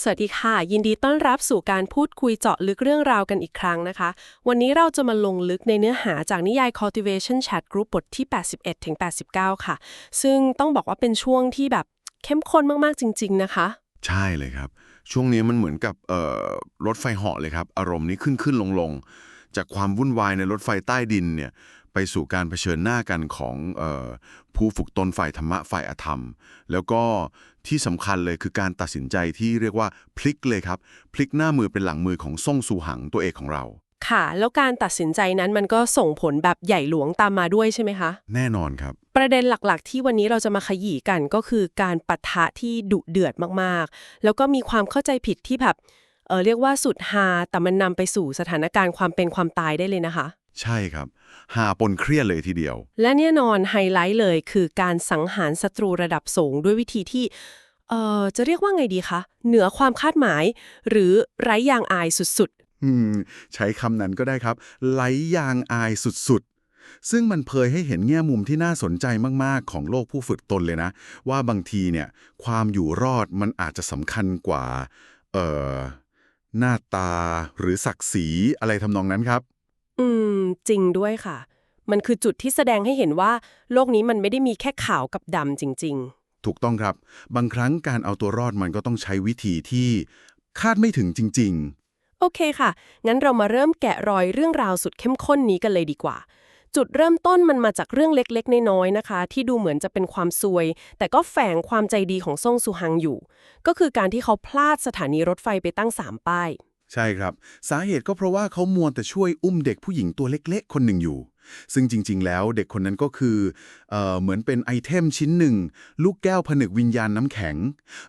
สวัสดีค่ะ ยินดีต้อนรับสู่การพูดคุยเจาะลึกเรื่องราวกันอีกครั้งนะคะ วันนี้เราจะมาลงลึกในเนื้อหาจากนิยาย cultivation chat group บทที่ 81ถึง89 ค่ะ ซึ่งต้องบอกว่าเป็นช่วงที่แบบเข้มข้นมาก ๆ จริง ๆ นะคะ ใช่เลยครับ ช่วงนี้มันเหมือนกับเอ่อรถไฟเหาะเลยครับ อารมณ์นี้ขึ้นขึ้นลงลงจากความวุ่นวายในรถไฟใต้ดินเนี่ย ไปสู่การเผชิญหน้ากันของเออผู้ฝึกตนฝ่ายธรรมะฝ่ายอธรรม แล้วก็ที่สำคัญเลยคือการตัดสินใจที่เรียกว่าพลิกเลยครับ พลิกหน้ามือเป็นหลังมือของซ่งซูหังตัวเอกของเรา ค่ะ แล้วการตัดสินใจนั้นมันก็ส่งผลแบบใหญ่หลวงตามมาด้วยใช่ไหมคะ แน่นอนครับ ประเด็นหลักๆ ที่วันนี้เราจะมาขยี้กันก็คือการปะทะที่ดุเดือดมากๆ แล้วก็มีความเข้าใจผิดที่แบบเออเรียกว่าสุดฮาแต่มันนำไปสู่สถานการณ์ความเป็นความตายได้เลยนะคะ ใช่ครับ หาปนเครียดเลยทีเดียว และแน่นอนไฮไลท์เลยคือการสังหารศัตรูระดับสูงด้วยวิธีที่ เอ่อ จะเรียกว่าไงดีคะ เหนือความคาดหมาย หรือไร้ยางอายสุดอืม ใช้คำนั้นก็ได้ครับ ไหลยางอายสุดๆ ซึ่งมันเผยให้เห็นแง่มุมที่น่าสนใจมากๆ ของโลกผู้ฝึกตนเลยนะ ว่าบางทีเนี่ย ความอยู่รอดมันอาจจะสำคัญกว่า เอ่อ หน้าตาหรือศักดิ์ศรีอะไรทำนองนั้นครับๆ อืม จริงด้วยค่ะ มันคือจุดที่แสดงให้เห็นว่า โลกนี้มันไม่ได้มีแค่ขาวกับดำจริง ถูกต้องครับ บางครั้งการเอาตัวรอดมันก็ต้องใช้วิธีที่คาดไม่ถึงจริงๆๆโอเคค่ะ งั้นเรามาเริ่มแกะรอยเรื่องราวสุดเข้มข้นนี้กันเลยดีกว่า จุดเริ่มต้นมันมาจากเรื่องเล็กๆ น้อยๆนะคะ ที่ดูเหมือนจะเป็นความซวย แต่ก็แฝงความใจดีของซ่งซูฮังอยู่ ก็คือการที่เขาพลาดสถานีรถไฟไปตั้งสามป้าย ใช่ครับ สาเหตุก็เพราะว่าเขามัวแต่ช่วยอุ้มเด็กผู้หญิงตัวเล็ก ๆ คนหนึ่งอยู่ ซึ่งจริง ๆ แล้วเด็กคนนั้นก็คือเออเหมือนเป็นไอเทมชิ้นหนึ่ง ลูกแก้วผนึกวิญญาณน้ำแข็ง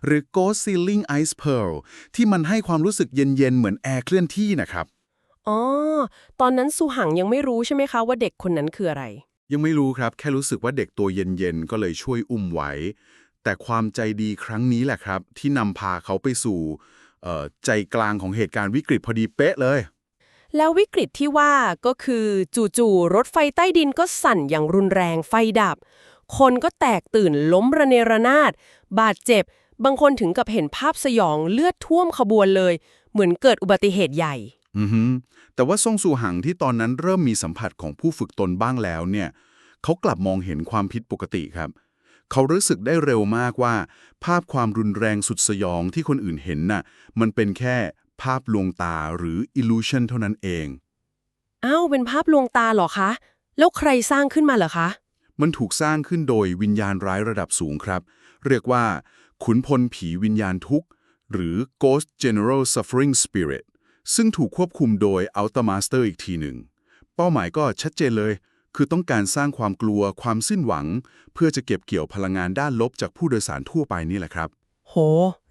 หรือ Ghost Ceiling Ice Pearl ที่มันให้ความรู้สึกเย็น ๆ เหมือนแอร์เคลื่อนที่นะครับอ๋อ ตอนนั้นซูหังยังไม่รู้ใช่ไหมคะว่าเด็กคนนั้นคืออะไร ยังไม่รู้ครับ แค่รู้สึกว่าเด็กตัวเย็นๆ ก็เลยช่วยอุ้มไว้ แต่ความใจดีครั้งนี้แหละครับ ที่นำพาเขาไปสู่เอ่อ ใจกลางของเหตุการณ์วิกฤตพอดีเป๊ะเลย แล้ววิกฤตที่ว่าก็คือจู่ๆรถไฟใต้ดินก็สั่นอย่างรุนแรงไฟดับ คนก็แตกตื่นล้มระเนระนาด บาดเจ็บ บางคนถึงกับเห็นภาพสยองเลือดท่วมขบวนเลย เหมือนเกิดอุบัติเหตุใหญ่ อือฮึแต่ว่าซ่งซูหังที่ตอนนั้นเริ่มมีสัมผัสของผู้ฝึกตนบ้างแล้วเนี่ยเขากลับมองเห็นความผิดปกติครับ เขารู้สึกได้เร็วมากว่า ภาพความรุนแรงสุดสยองที่คนอื่นเห็นน่ะ มันเป็นแค่ภาพลวงตาหรือ illusion เท่านั้นเอง อ้าว เป็นภาพลวงตาเหรอคะ แล้วใครสร้างขึ้นมาเหรอคะ มันถูกสร้างขึ้นโดยวิญญาณร้ายระดับสูงครับ เรียกว่า ขุนพลผีวิญญาณทุกข์ หรือ Ghost General Suffering Spirit ซึ่งถูกควบคุมโดย Outer Master อีกทีหนึ่ง เป้าหมายก็ชัดเจนเลย คือต้องการสร้างความกลัวความสิ้นหวัง เพื่อจะเก็บเกี่ยวพลังงานด้านลบจากผู้โดยสารทั่วไปนี่แหละครับ โห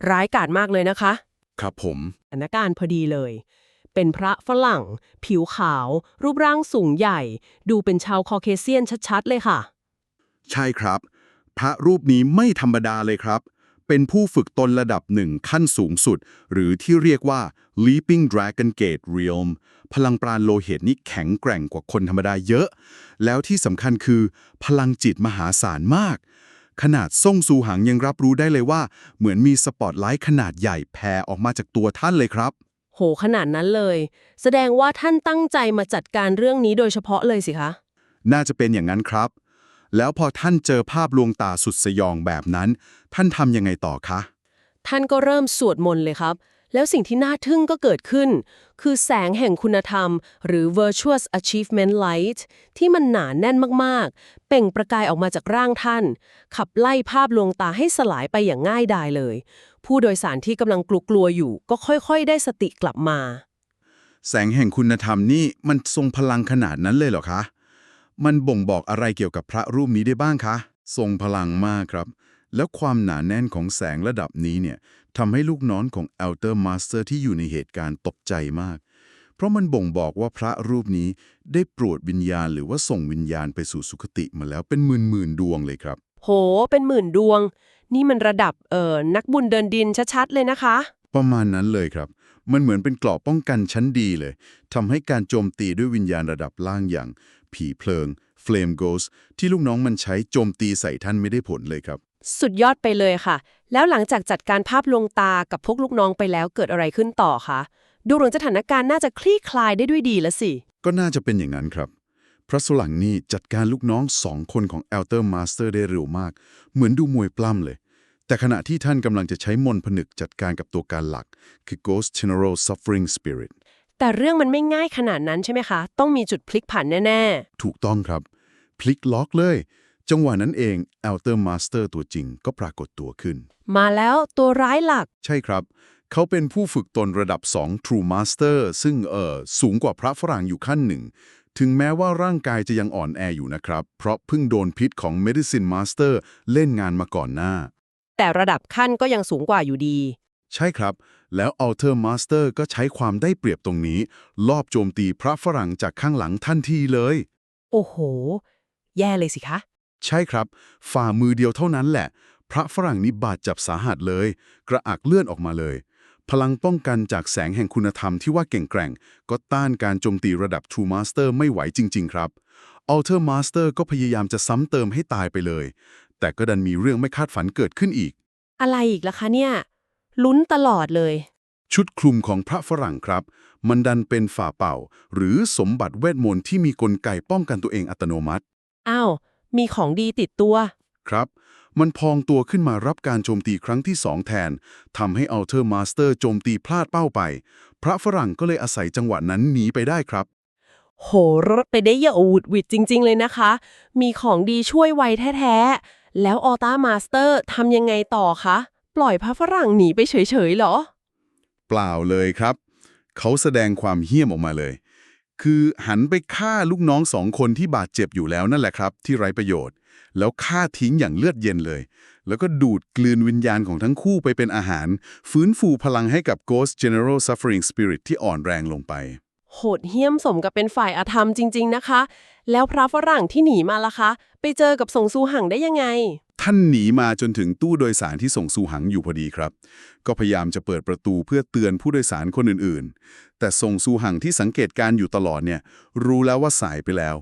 ร้ายกาจมากเลยนะคะ ครับผมสถานการณ์พอดีเลย เป็นพระฝรั่ง ผิวขาว รูปร่างสูงใหญ่ ดูเป็นชาวคอเคเซียนชัดๆ เลยค่ะ ใช่ครับ พระรูปนี้ไม่ธรรมดาเลยครับ เป็นผู้ฝึกตนระดับหนึ่งขั้นสูงสุด หรือที่เรียกว่า Leaping Dragon Gate Realm พลังปราณโลหิตนี่แข็งแกร่งกว่าคนธรรมดาเยอะ แล้วที่สำคัญคือ พลังจิตมหาศาลมาก ขนาดซ่งซูหังยังรับรู้ได้เลยว่า เหมือนมีสปอตไลท์ขนาดใหญ่แผ่ออกมาจากตัวท่านเลยครับ โหขนาดนั้นเลย แสดงว่าท่านตั้งใจมาจัดการเรื่องนี้โดยเฉพาะเลยสิคะ น่าจะเป็นอย่างนั้นครับ แล้วพอท่านเจอภาพลวงตาสุดสยองแบบนั้น ท่านทำยังไงต่อคะ ท่านก็เริ่มสวดมนต์เลยครับ แล้วสิ่งที่น่าทึ่งก็เกิดขึ้น คือแสงแห่งคุณธรรม หรือ virtuous achievement light ที่มันหนาแน่นมากๆ เป่งประกายออกมาจากร่างท่าน ขับไล่ภาพลวงตาให้สลายไปอย่างง่ายดายเลย ผู้โดยสารที่กำลังกลัวๆอยู่ ก็ค่อยๆ ได้สติกลับมา แสงแห่งคุณธรรมนี่มันทรงพลังขนาดนั้นเลยเหรอคะ มันบ่งบอกอะไรเกี่ยวกับพระรูปนี้ได้บ้างคะ ทรงพลังมากครับ แล้วความหนาแน่นของแสงระดับนี้เนี่ยทำให้ลูกน้องของ Elder Master ที่อยู่ในเหตุการณ์ตกใจมาก เพราะมันบ่งบอกว่าพระรูปนี้ได้โปรดวิญญาณหรือว่าส่งวิญญาณไปสู่สุคติมาแล้วเป็นหมื่นๆดวงเลยครับ โห เป็นหมื่นดวง นี่มันระดับเอ่อนักบุญเดินดินชัดๆเลยนะคะ ประมาณนั้นเลยครับ มันเหมือนเป็นเกราะป้องกันชั้นดีเลยทำให้การโจมตีด้วยวิญญาณระดับล่างอย่าง ผีเพลิง Flame Ghost ที่ลูกน้องมันใช้โจมตีใส่ท่านไม่ได้ผลเลยครับ สุดยอดไปเลยค่ะ แล้วหลังจากจัดการภาพลวงตากับพวกลูกน้องไปแล้วเกิดอะไรขึ้นต่อคะดูเหมือนสถานการณ์น่าจะคลี่คลายได้ด้วยดีแล้วสิ ก็น่าจะเป็นอย่างนั้นครับ พระสลังนี่จัดการลูกน้องสองคนของ Elder Master ได้เร็วมาก เหมือนดูมวยปล้ำเลย แต่ขณะที่ท่านกำลังจะใช้มนต์ผนึกจัดการกับตัวการหลัก คือ Ghost General Suffering Spirit แต่เรื่องมันไม่ง่ายขนาดนั้นใช่ไหมคะ ต้องมีจุดพลิกผันแน่ถูกต้องครับ พลิกล็อกเลย จังหวะนั้นเอง Elder Master ตัวจริงก็ปรากฏตัวขึ้นๆมาแล้วตัวร้ายหลัก ใช่ครับ เขาเป็นผู้ฝึกตนระดับ 2 True Master ซึ่งเอ่อสูงกว่าพระฝรั่งอยู่ขั้นหนึ่ง ถึงแม้ว่าร่างกายจะยังอ่อนแออยู่นะครับ เพราะเพิ่งโดนพิษของ Medicine Master เล่นงานมาก่อนหน้า แต่ระดับขั้นก็ยังสูงกว่าอยู่ดี ใช่ครับ แล้ว Alter Master ก็ใช้ความได้เปรียบตรงนี้ ลอบโจมตีพระฝรั่งจากข้างหลังทันทีเลย โอ้โห แย่เลยสิคะ ใช่ครับ ฝ่ามือเดียวเท่านั้นแหละ พระฝรั่งนี้บาดเจ็บสาหัสเลย กระอักเลื่อนออกมาเลย พลังป้องกันจากแสงแห่งคุณธรรมที่ว่าเก่งแกร่ง ก็ต้านการโจมตีระดับ True Master ไม่ไหวจริง ๆ ครับ Alter Master ก็พยายามจะซ้ำเติมให้ตายไปเลย แต่ก็ดันมีเรื่องไม่คาดฝันเกิดขึ้นอีก อะไรอีกล่ะคะเนี่ย ลุ้นตลอดเลย ชุดคลุมของพระฝรั่งครับ มันดันเป็นฝ่าเป่า หรือสมบัติเวทมนต์ที่มีกลไกป้องกันตัวเองอัตโนมัติ อ้าว มีของดีติดตัว ครับ มันพองตัวขึ้นมารับการโจมตีครั้งที่สองแทนทำให้ Alter Master โจมตีพลาดเป้าไป พระฝรั่งก็เลยอาศัยจังหวะนั้นหนีไปได้ครับ โหรถไปได้อย่างอุดหวิดจริง ๆ เลยนะคะ มีของดีช่วยไวแท้ๆ แล้วออต้ามาสเตอร์ทำยังไงต่อคะ ปล่อยพระฝรั่งหนีไปเฉยๆเหรอ เปล่าเลยครับ เขาแสดงความเหี้ยมออกมาเลย คือหันไปฆ่าลูกน้องสองคนที่บาดเจ็บอยู่แล้วนั่นแหละครับ ที่ไร้ประโยชน์ แล้วฆ่าทิ้งอย่างเลือดเย็นเลย แล้วก็ดูดกลืนวิญญาณของทั้งคู่ไปเป็นอาหาร ฟื้นฟูพลังให้กับ Ghost General Suffering Spirit ที่อ่อนแรงลงไป โหดเหี้ยมสมกับเป็นฝ่ายอาธรรมจริง ๆนะคะ แล้วพระฝรั่งที่หนีมาล่ะคะ ไปเจอกับสงซูหังได้ยังไง ท่านหนีมาจนถึงตู้โดยสารที่ส่งสูหังอยู่พอดีครับ ก็พยายามจะเปิดประตูเพื่อเตือนผู้โดยสารคนอื่นๆ แต่ส่งสูหังที่สังเกตการอยู่ตลอดเนี่ย รู้แล้วว่าสายไปแล้ว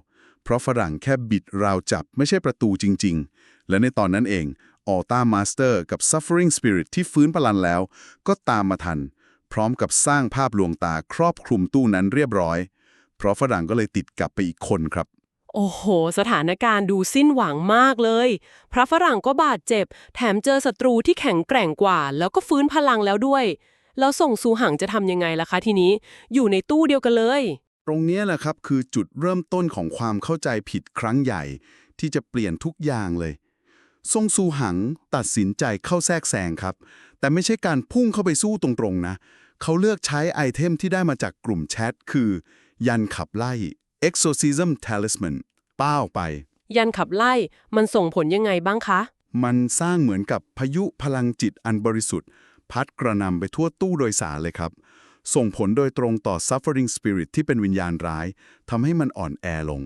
เพราะฝรั่งแค่บิดราวจับไม่ใช่ประตูจริง ๆ และในตอนนั้นเองออต้ามาสเตอร์กับ Suffering Spirit ที่ฟื้นพลันแล้ว ก็ตามมาทัน พร้อมกับสร้างภาพลวงตาครอบคลุมตู้นั้นเรียบร้อย เพราะฝรั่งก็เลยติดกลับไปอีกคนครับ โอ้โห สถานการณ์ดูสิ้นหวังมากเลย พระฝรั่งก็บาดเจ็บ แถมเจอศัตรูที่แข็งแกร่งกว่า แล้วก็ฟื้นพลังแล้วด้วย แล้วส่งซูหังจะทำยังไงล่ะคะทีนี้ อยู่ในตู้เดียวกันเลย ตรงเนี้ยแหละครับคือจุดเริ่มต้นของความเข้าใจผิดครั้งใหญ่ ที่จะเปลี่ยนทุกอย่างเลยซงซูหังตัดสินใจเข้าแทรกแซงครับ แต่ไม่ใช่การพุ่งเข้าไปสู้ตรงๆนะ เขาเลือกใช้ไอเทมที่ได้มาจากกลุ่มแชทคือ ยันขับไล่ Exorcism Talisman ป้าออกไป ยันขับไล่มันส่งผลยังไงบ้างคะ มันสร้างเหมือนกับพายุพลังจิตอันบริสุทธิ์ พัดกระหนำไปทั่วตู้โดยสารเลยครับ ส่งผลโดยตรงต่อ Suffering Spirit ที่เป็นวิญญาณร้ายทำให้มันอ่อนแอลง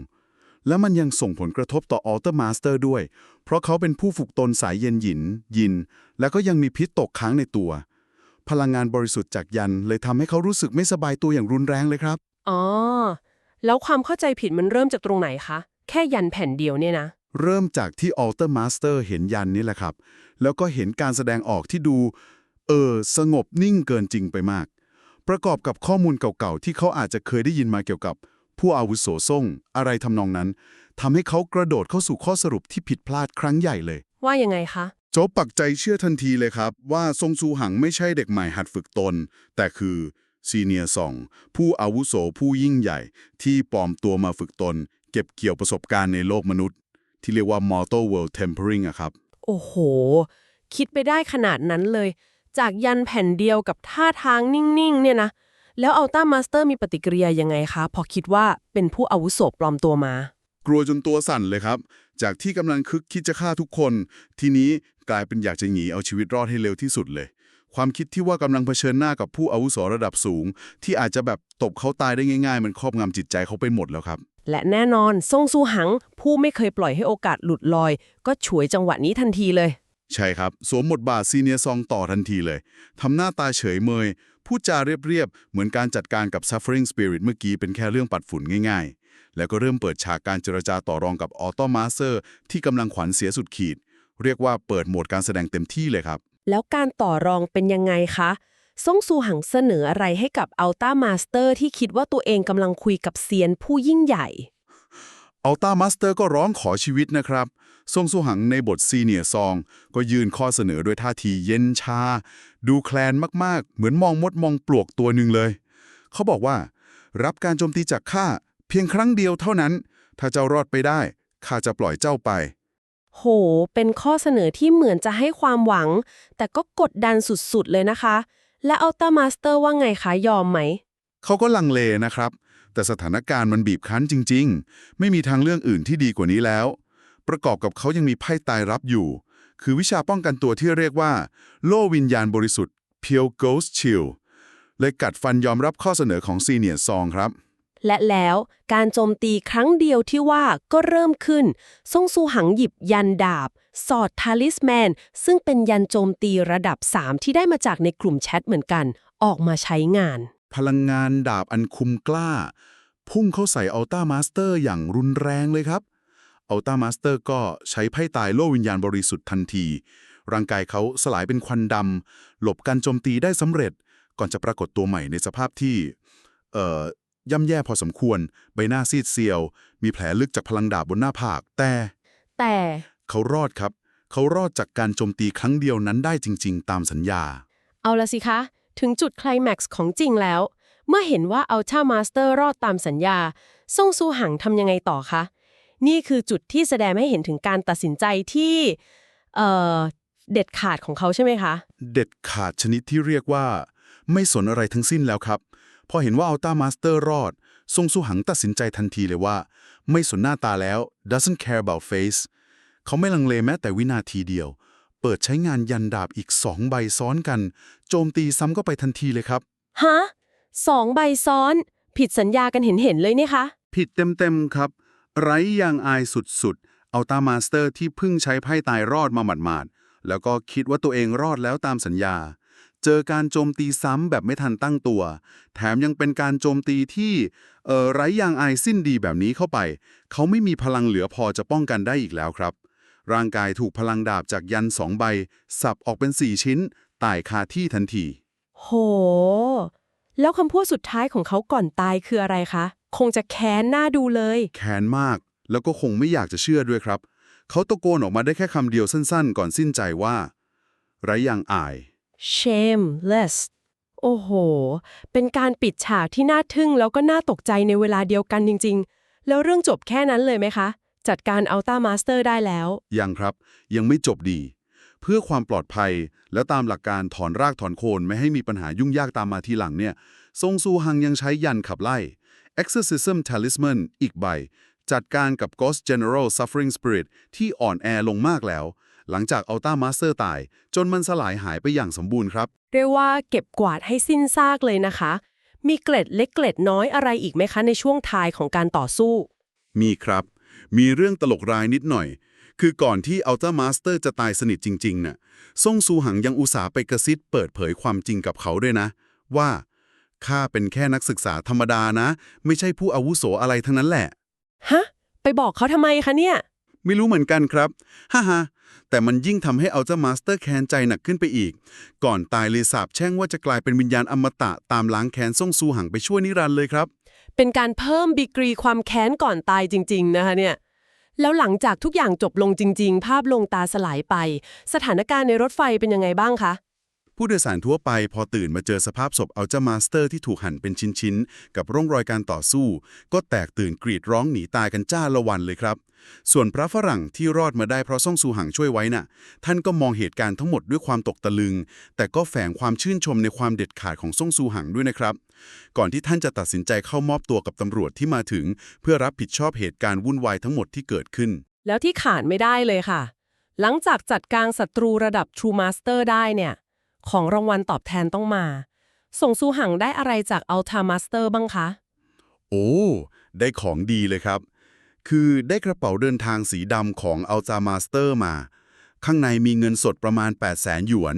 และมันยังส่งผลกระทบต่อ Alter Master ด้วย เพราะเขาเป็นผู้ฝึกตนสายเย็นหยินยิน แล้วก็ยังมีพิษตกค้างในตัว พลังงานบริสุทธิ์จากยันเลยทำให้เขารู้สึกไม่สบายตัวอย่างรุนแรงเลยครับ อ๋อ แล้วความเข้าใจผิดมันเริ่มจากตรงไหนคะ แค่ยันแผ่นเดียวเนี่ยนะ เริ่มจากที่ Alter Master เห็นยันนี่แหละครับ แล้วก็เห็นการแสดงออกที่ดู เออ สงบนิ่งเกินจริงไปมาก ประกอบกับข้อมูลเก่าๆ ที่เขาอาจจะเคยได้ยินมาเกี่ยวกับ ผู้อาวุโสส่ง อะไรทำนองนั้นทำให้เขากระโดดเข้าสู่ข้อสรุปที่ผิดพลาดครั้งใหญ่เลย ว่ายังไงคะ โจบปักใจเชื่อทันทีเลยครับ ว่าซงซูหังไม่ใช่เด็กใหม่หัดฝึกตน แต่คือซีเนียร์ซองผู้อาวุโสผู้ยิ่งใหญ่ ที่ปลอมตัวมาฝึกตน เก็บเกี่ยวประสบการณ์ในโลกมนุษย์ ที่เรียกว่า Mortal World Tempering อะครับ โอ้โห คิดไปได้ขนาดนั้นเลย จากยันแผ่นเดียวกับท่าทางนิ่ง ๆ เนี่ยนะ แล้วอัลต้ามาสเตอร์มีปฏิกิริยายังไงคะ พอคิดว่าเป็นผู้อาวุโสปลอมตัวมา กลัวจนตัวสั่นเลยครับ จากที่กำลังคึกคิดจะฆ่าทุกคน ทีนี้กลายเป็นอยากจะหนีเอาชีวิตรอดให้เร็วที่สุดเลย ความคิดที่ว่ากำลังเผชิญหน้ากับผู้อาวุโสระดับสูง ที่อาจจะแบบตบเขาตายได้ง่าย ๆ มันครอบงำจิตใจเขาไปหมดแล้วครับ และแน่นอนซ่งซูหัง ผู้ไม่เคยปล่อยให้โอกาสหลุดลอย ก็ฉวยจังหวะนี้ทันทีเลย ใช่ครับ สวมบทบาทซีเนียซองต่อทันทีเลยทำหน้าตาเฉยเมยพูดจาเรียบๆเหมือนการจัดการกับ Suffering Spirit เมื่อกี้เป็นแค่เรื่องปัดฝุ่นง่ายๆ แล้วก็เริ่มเปิดฉากการเจรจาต่อรองกับออโตมาสเตอร์ที่กำลังขวัญเสียสุดขีด เรียกว่าเปิดโหมดการแสดงเต็มที่เลยครับ แล้วการต่อรองเป็นยังไงคะซ่งซูหังเสนออะไรให้กับอัลต้ามาสเตอร์ที่คิดว่าตัวเองกำลังคุยกับเซียนผู้ยิ่งใหญ่อัลต้ามาสเตอร์ก็ร้องขอชีวิตนะครับทรงสุหังในบทซีเนียร์ซอง ก็ยื่นข้อเสนอด้วยท่าทีเย็นชา ดูแคลนมากๆ เหมือนมองมดมองปลวกตัวหนึ่งเลย เขาบอกว่า รับการโจมตีจากข้า เพียงครั้งเดียวเท่านั้น ถ้าเจ้ารอดไปได้ ข้าจะปล่อยเจ้าไป โห เป็นข้อเสนอที่เหมือนจะให้ความหวัง แต่ก็กดดันสุดๆเลยนะคะ และอัลต้ามาสเตอร์ว่าไงคะยอมไหม เขาก็ลังเลนะครับ แต่สถานการณ์มันบีบคั้นจริง ๆ ไม่มีทางเรื่องอื่นที่ดีกว่านี้แล้ว ประกอบกับเขายังมีไพ่ตายรับอยู่ คือวิชาป้องกันตัวที่เรียกว่า โล่วิญญาณบริสุทธิ์ Pure Ghost Shield เลยกัดฟันยอมรับข้อเสนอของซีเนียร์ซองครับ และแล้วการโจมตีครั้งเดียวที่ว่าก็เริ่มขึ้น ซ่งซูหังหยิบยันดาบ สอดทาลิสแมน ซึ่งเป็นยันโจมตีระดับ 3 ที่ได้มาจากในกลุ่มแชทเหมือนกัน ออกมาใช้งาน พลังงานดาบอันคุมกล้า พุ่งเข้าใส่อัลต้ามาสเตอร์อย่างรุนแรงเลยครับอัลต้ามาสเตอร์ก็ใช้ไพ่ตายโล่วิญญาณบริสุทธิ์ทันที ร่างกายเขาสลายเป็นควันดำหลบการโจมตีได้สำเร็จ ก่อนจะปรากฏตัวใหม่ในสภาพที่ เอ่อ ย่ำแย่พอสมควร ใบหน้าซีดเซียว มีแผลลึกจากพลังดาบบนหน้าผาก แต่ แต่เขารอดครับ เขารอดจากการโจมตีครั้งเดียวนั้นได้จริง ๆ ตามสัญญา เอาละสิคะ ถึงจุดไคลแม็กซ์ของจริงแล้ว เมื่อเห็นว่าอัลต้ามาสเตอร์รอดตามสัญญาซ่งซูหังทำยังไงต่อคะ นี่คือจุดที่แสดงให้เห็นถึงการตัดสินใจที่เอ่อเด็ดขาดของเขาใช่ไหมคะ เด็ดขาดชนิดที่เรียกว่า ไม่สนอะไรทั้งสิ้นแล้วครับ พอเห็นว่าอัลต้ามาสเตอร์รอดทรงสุหังตัดสินใจทันทีเลยว่า ไม่สนหน้าตาแล้ว doesn't care about face เขาไม่ลังเลแม้แต่วินาทีเดียว เปิดใช้งานยันดาบอีกสองใบซ้อนกัน โจมตีซ้ำก็ไปทันทีเลยครับ ฮะสองใบซ้อน ผิดสัญญากันเห็นเห็นๆเลยเนี่ยคะ ผิดเต็มๆครับ ไร้ยางอายสุดๆอัลตามาสเตอร์ที่เพิ่งใช้ไพ่ตายรอดมาหมาดๆ แล้วก็คิดว่าตัวเองรอดแล้วตามสัญญา เจอการโจมตีซ้ำแบบไม่ทันตั้งตัว แถมยังเป็นการโจมตีที่เอ่อไร้ยางอายสิ้นดีแบบนี้เข้าไป เขาไม่มีพลังเหลือพอจะป้องกันได้อีกแล้วครับ ร่างกายถูกพลังดาบจากยันสองใบ สับออกเป็นสี่ชิ้นตายคาที่ทันที โห แล้วคำพูดสุดท้ายของเขาก่อนตายคืออะไรคะ คงจะแค้นหน้าดูเลย แค้นมาก แล้วก็คงไม่อยากจะเชื่อด้วยครับ เขาตะโกนออกมาได้แค่คำเดียวสั้นๆ ก่อนสิ้นใจว่า ไร้ยางอาย shameless โอ้โห เป็นการปิดฉากที่น่าทึ่งแล้วก็น่าตกใจในเวลาเดียวกันจริง ๆ แล้วเรื่องจบแค่นั้นเลยไหมคะ จัดการอัลต้ามาสเตอร์ได้แล้ว ยังครับ ยังไม่จบดี เพื่อความปลอดภัยและตามหลักการถอนรากถอนโคนไม่ให้มีปัญหายุ่งยากตามมาทีหลังเนี่ย ทรงซูฮังยังใช้ยันขับไล่ Exorcism Talisman อีกใบ จัดการกับ Ghost General Suffering Spirit ที่อ่อนแอลงมากแล้ว หลังจากอัลต้ามาสเตอร์ตาย จนมันสลายหายไปอย่างสมบูรณ์ครับ เรียกว่าเก็บกวาดให้สิ้นซากเลยนะคะ มีเกล็ดเล็กเกล็ดน้อยอะไรอีกไหมคะ ในช่วงท้ายของการต่อสู้ มีครับ มีเรื่องตลกรายนิดหน่อย คือก่อนที่อัลต้ามาสเตอร์จะตายสนิทจริงๆน่ะซ่งซูหังยังอุตส่าห์ไปกระซิบเปิดเผยความจริงกับเขาด้วยนะ ว่าข้าเป็นแค่นักศึกษาธรรมดานะ ไม่ใช่ผู้อาวุโสอะไรทั้งนั้นแหละ ฮะ ไปบอกเขาทำไมคะเนี่ย ไม่รู้เหมือนกันครับ ฮ่าฮ่า แต่มันยิ่งทำให้อัลเจ้ามาสเตอร์แค้นใจหนักขึ้นไปอีก ก่อนตายเลยสาบแช่งว่าจะกลายเป็นวิญญาณอมตะตามล้างแค้นซ่งซูหังไปช่วยนิรันดร์เลยครับ เป็นการเพิ่มดีกรีความแค้นก่อนตายจริง ๆ นะคะเนี่ยแล้วหลังจากทุกอย่างจบลงจริง ๆ ภาพลงตาสลายไป สถานการณ์ในรถไฟเป็นยังไงบ้างคะ ผู้โดยสารทั่วไปพอตื่นมาเจอสภาพศพอัลเจ้ามาสเตอร์ที่ถูกหั่นเป็นชิ้นๆ กับร่องรอยการต่อสู้ ก็แตกตื่นกรีดร้องหนีตายกันจ้าละวันเลยครับ ส่วนพระฝรั่งที่รอดมาได้เพราะซ่องซูหังช่วยไว้น่ะ ท่านก็มองเหตุการณ์ทั้งหมดด้วยความตกตะลึง แต่ก็แฝงความชื่นชมในความเด็ดขาดของซ่องซูหังด้วยนะครับ ก่อนที่ท่านจะตัดสินใจเข้ามอบตัวกับตำรวจที่มาถึง เพื่อรับผิดชอบเหตุการณ์วุ่นวายทั้งหมดที่เกิดขึ้น แล้วที่ขาดไม่ได้เลยค่ะ หลังจากจัดการศัตรูระดับ True Master ได้เนี่ย ของรางวัลตอบแทนต้องมา ส่งซูหังได้อะไรจาก Ultra Master บ้างคะ โอ้ ได้ของดีเลยครับ คือได้กระเป๋าเดินทางสีดำของ a l t a Master มา ข้างในมีเงินสดประมาณ 8 0 0แสนหยวน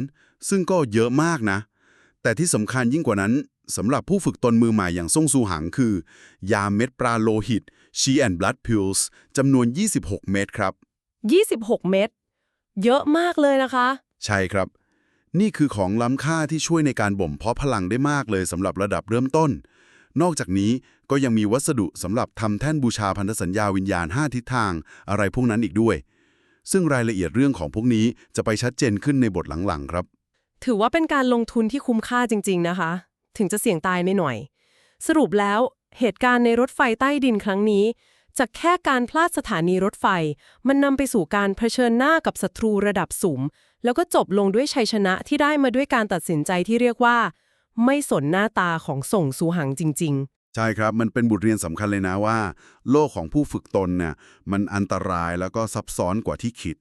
ซึ่งก็เยอะมากนะ แต่ที่สำคัญยิ่งกว่านั้นสำหรับผู้ฝึกตนมือใหม่อย่างซ่งซูหังคือ ยาเม็ดปลาโลหิต She and Blood Pills จำนวน 26 เม็ดครับ 26 เม็ดเยอะมากเลยนะคะ ใช่ครับ นี่คือของล้ำค่าที่ช่วยในการบ่มเพาะพลังได้มากเลยสำหรับระดับเริ่มต้น นอกจากนี้ก็ยังมีวัสดุสำหรับทำแท่นบูชาพันธสัญญาวิญญาณ 5 ทิศทาง อะไรพวกนั้นอีกด้วย ซึ่งรายละเอียดเรื่องของพวกนี้จะไปชัดเจนขึ้นในบทหลังๆครับ ถือว่าเป็นการลงทุนที่คุ้มค่าจริง ๆ นะคะ ถึงจะเสี่ยงตายในหน่อย สรุปแล้วเหตุการณ์ในรถไฟใต้ดินครั้งนี้จากแค่การพลาดสถานีรถไฟ มันนำไปสู่การเผชิญหน้ากับศัตรูระดับสูง แล้วก็จบลงด้วยชัยชนะที่ได้มาด้วยการตัดสินใจที่เรียกว่า ไม่สนหน้าตาของส่งสูหังจริง ๆใช่ครับ มันเป็นบทเรียนสำคัญเลยนะว่า โลกของผู้ฝึกตนเนี่ยมันอันตรายแล้วก็ซับซ้อนกว่าที่คิด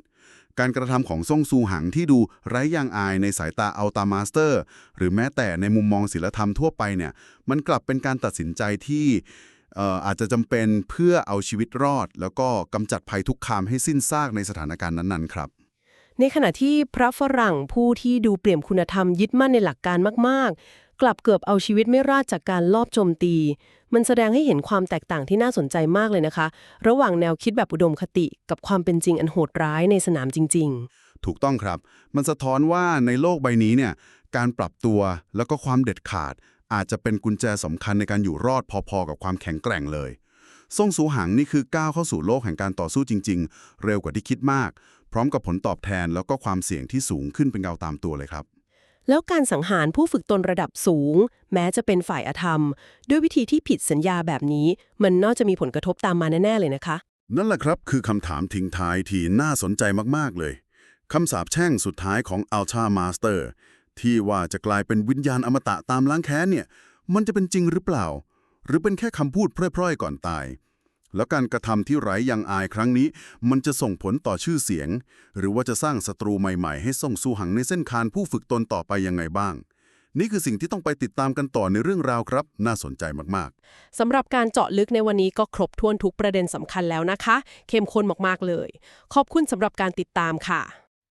การกระทำของซ่งซูหังที่ดูไร้ยางอายในสายตาอัลตามาสเตอร์ หรือแม้แต่ในมุมมองศิลธรรมทั่วไปเนี่ยมันกลับเป็นการตัดสินใจที่อออาจจะจำเป็นเพื่อเอาชีวิตรอด แล้วก็กำจัดภัยทุกคามให้สิ้นซากในสถานการณ์นั้นๆครับ ในขณะที่พระฝรั่งผู้ที่ดูเปี่ยมคุณธรรมยึดมั่นในหลักการมากๆ กลับเกือบเอาชีวิตไม่รอดจากการลอบโจมตี มันแสดงให้เห็นความแตกต่างที่น่าสนใจมากเลยนะคะ ระหว่างแนวคิดแบบอุดมคติกับความเป็นจริงอันโหดร้ายในสนามจริง ๆ ถูกต้องครับ มันสะท้อนว่าในโลกใบนี้เนี่ยการปรับตัวแล้วก็ความเด็ดขาด อาจจะเป็นกุญแจสำคัญในการอยู่รอดพอๆ กับความแข็งแกร่งเลยซ่งสูหังนี่คือก้าวเข้าสู่โลกแห่งการต่อสู้จริง ๆ เร็วกว่าที่คิดมาก พร้อมกับผลตอบแทนแล้วก็ความเสี่ยงที่สูงขึ้นเป็นเงาตามตัวเลยครับ แล้วการสังหารผู้ฝึกตนระดับสูง แม้จะเป็นฝ่ายอธรรม ด้วยวิธีที่ผิดสัญญาแบบนี้ มันน่าจะมีผลกระทบตามมาแน่ๆเลยนะคะ นั่นแหละครับคือคำถามทิ้งท้ายที่น่าสนใจมากๆเลยคำสาปแช่งสุดท้ายของ Ultra Master ที่ว่าจะกลายเป็นวิญญาณอมตะตามล้างแค้นเนี่ย มันจะเป็นจริงหรือเปล่า หรือเป็นแค่คำพูดพร่อยๆก่อนตาย แล้วการกระทำที่ไร้ยังอายครั้งนี้ มันจะส่งผลต่อชื่อเสียง หรือว่าจะสร้างศัตรูใหม่ๆ ให้ส่งสู้หังในเส้นคานผู้ฝึกตนต่อไปยังไงบ้าง นี่คือสิ่งที่ต้องไปติดตามกันต่อในเรื่องราวครับ น่าสนใจมากๆสำหรับการเจาะลึกในวันนี้ก็ครบถ้วนทุกประเด็นสำคัญแล้วนะคะ เข้มข้นมากๆเลย ขอบคุณสำหรับการติดตามค่ะ